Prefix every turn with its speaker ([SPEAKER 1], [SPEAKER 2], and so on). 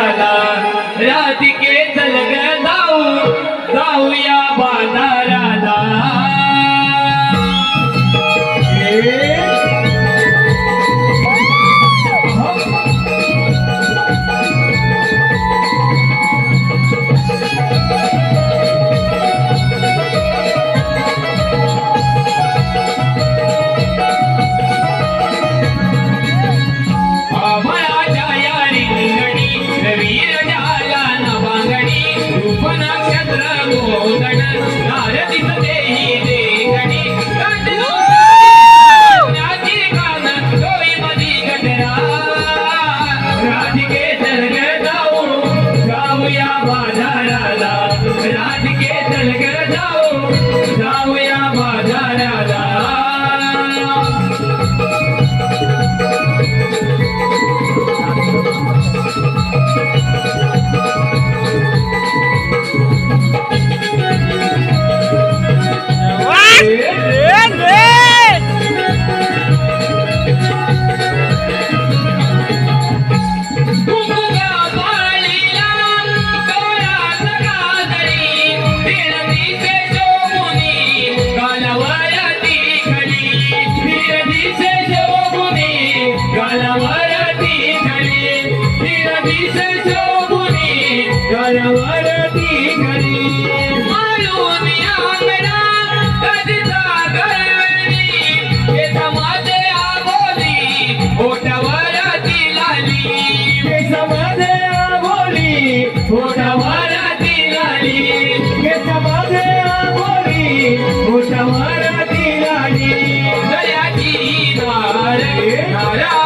[SPEAKER 1] बाजाराला राधिके चल जाऊ जाऊया बाजारा Hare Hare